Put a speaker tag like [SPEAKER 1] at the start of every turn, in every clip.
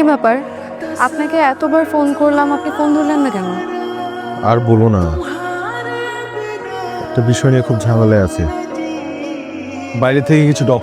[SPEAKER 1] কি ব্যাপার? আপনাকে এতবার ফোন করলাম, আপনি ফোন ধরলেন না কেন?
[SPEAKER 2] আর বলো না। একটা বিষয় নিয়ে খুব ঝামেলায় আছে। বাইরে থেকে কিছু ডক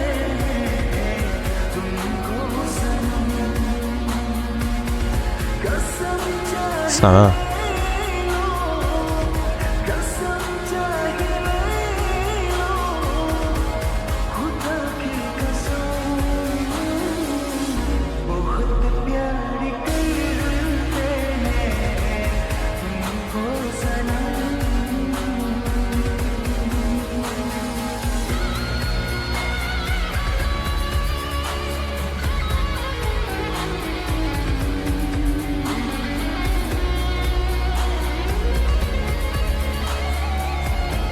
[SPEAKER 2] সারা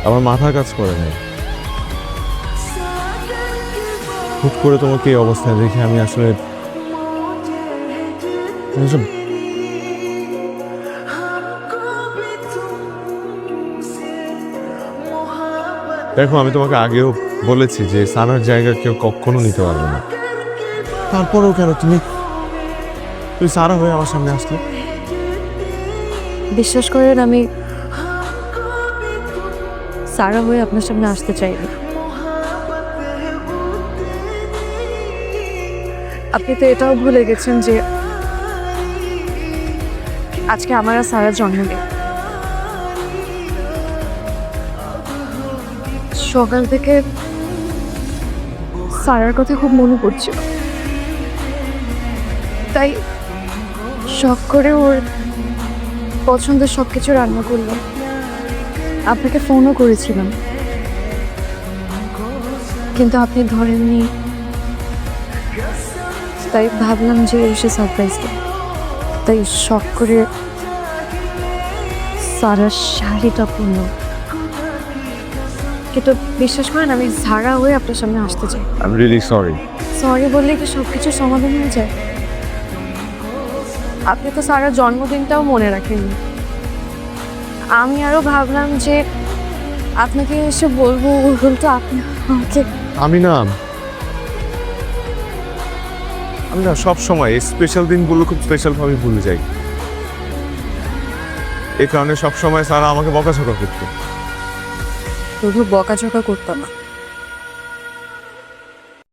[SPEAKER 2] আমার মাথা কাজ করে না। হুট করে তোমাকে এই অবস্থায় দেখে আমি আসলে আমি আসলে দেখো আমি তোমাকে আগেও বলেছি যে সানার জায়গা কেউ কখনো নিতে পারবে না। তারপরেও কেন তুমি তুমি সারা হয়ে আমার সামনে আসলে?
[SPEAKER 1] বিশ্বাস করেন আমি সারা হয়ে আপনার সামনে আসতে চাইনি আপনি তো এটাও ভুলে গেছেন যে আজকে আমার আর সারা জন্মদিন সকাল থেকে সারার কথা খুব মনে পড়ছিল। তাই শখ করে ওর পছন্দের সব কিছু রান্না করলাম। আপনাকে ফোনও করেছিলাম। কিন্তু আপনি ধরেননি। তাই ভাবলাম যে এসে সারপ্রাইজ তাই শখ করে সারা শাড়িটা পরলাম। কিন্তু বিশ্বাস করেন আমি ঝাড়া হয়ে আপনার সামনে আসতে চাই।
[SPEAKER 2] আই রিয়েলি সরি
[SPEAKER 1] সরি বললে কি সব কিছু সমাধান হয়ে যায়? আপনি তো সারা জন্মদিনটাও মনে রাখেননি। আমি আরও ভাবলাম যে আপনাকে এসে বলব বলতো আপনি আমাকে
[SPEAKER 2] আমি না আমি না সব সময় স্পেশাল দিনগুলো খুব স্পেশাল ভাবে ভুলে যাই। এ কারণে সব সময় সারা আমাকে বকাঝকা করতো।
[SPEAKER 1] শুধু বকাঝকা করতো না।